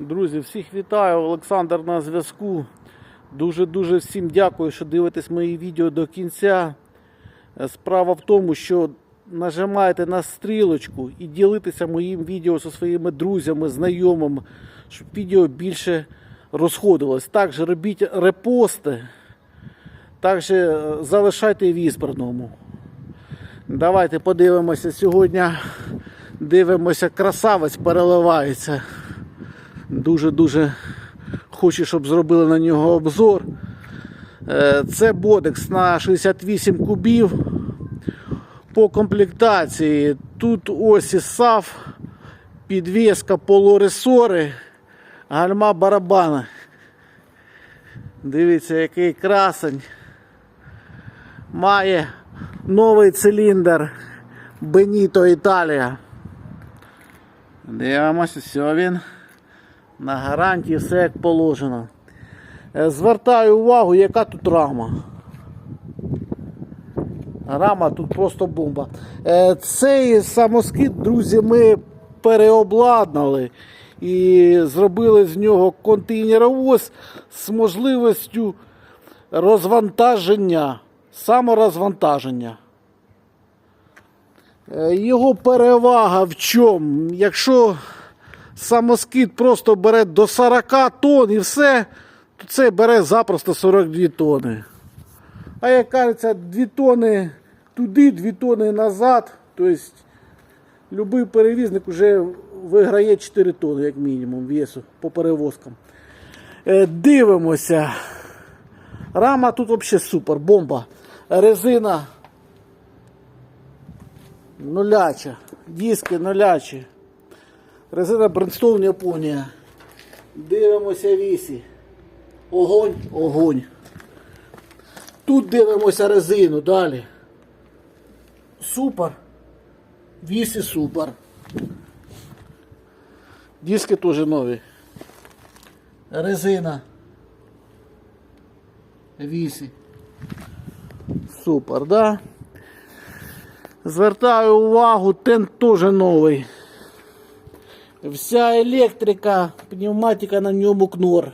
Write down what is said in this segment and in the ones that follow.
Друзі, всіх вітаю, Олександр на зв'язку. Дуже-дуже всім дякую, що дивитесь мої відео до кінця. Справа в тому, що нажимаєте на стрілочку і ділитеся моїм відео зі своїми друзями, знайомими, щоб відео більше розходилось. Також робіть репости, також е, залишайте в ізбраному. Давайте подивимося сьогодні. Дивимося, красавець переливається. Дуже-дуже хочу, щоб зробили на нього обзор. Е, Це бодекс на 68 кубів. По комплектації тут осі САФ, підвіска полуресори, гальма барабана. Дивіться, який красень. Має новий циліндр Benito Італія. Дивимося, все він. На гарантії все як положено. Е, Звертаю увагу, яка тут рама. Рама тут просто бомба. Е, Цей самоскид, друзі, ми переобладнали і зробили з нього контейнеровоз з можливістю розвантаження, саморозвантаження. Е, Його перевага в чому? Якщо самоскид просто бере до 40 тонн і все, то це бере запросто 42 тонни. А як кажеться, 2 тонни туди, 2 тонни назад. Тобто будь-який перевізник вже виграє 4 тонни, як мінімум, весу по перевозкам. Е, Дивимося. Рама тут взагалі супер, бомба. Резина нуляча, диски нулячі. Резина Брендстоун Японія. Дивимося вісі. Огонь, огонь. Тут дивимося резину далі. Супер. Вісі супер. Диски теж нові. Резина. Вісі. Супер, да? Звертаю увагу, тент теж новий. Вся електрика, пневматика на ньому кнор.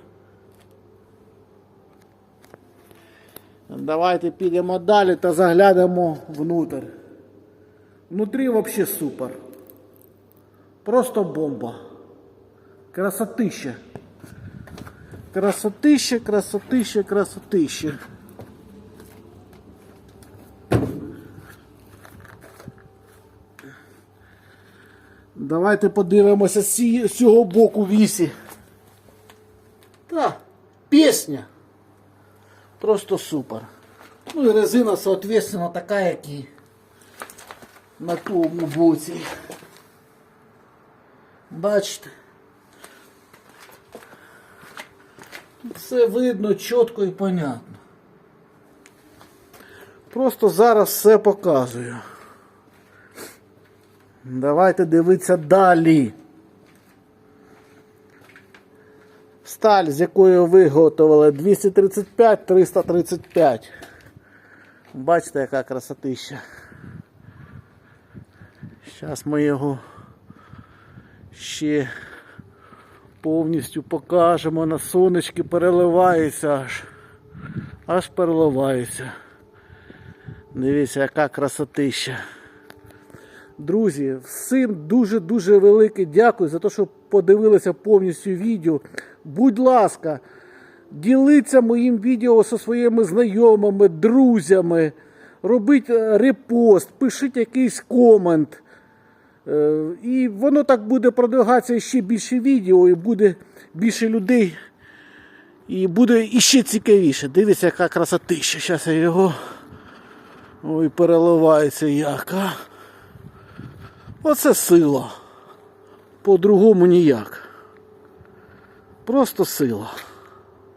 Давайте підемо далі та заглянемо внутрь. Внутрі взагалі супер. Просто бомба. Красотища. Красотища, красотища, красотища. Давайте подивимося з цього боку вісі. Та, пісня. Просто супер. Ну і резина, соответственно, така, як і на тому боці. Бачите? Все видно чітко і понятно. Просто зараз все показую. Давайте дивитися далі. Сталь, з якою виготовили 235-335. Бачите, яка красотища. Зараз ми його ще повністю покажемо. На сонечки переливається аж. Аж переливається. Дивіться, яка красотища. Друзі, всім дуже-дуже велике дякую за те, що подивилися повністю відео. Будь ласка, діліться моїм відео зі своїми знайомими, друзями. Робіть е, репост, пишіть якийсь комент. Е, І воно так буде продвигатися ще більше відео, і буде більше людей. І буде іще цікавіше. Дивіться, яка красотища. Зараз я його. Ой, переливається як. Оце сила. По-другому ніяк. Просто сила.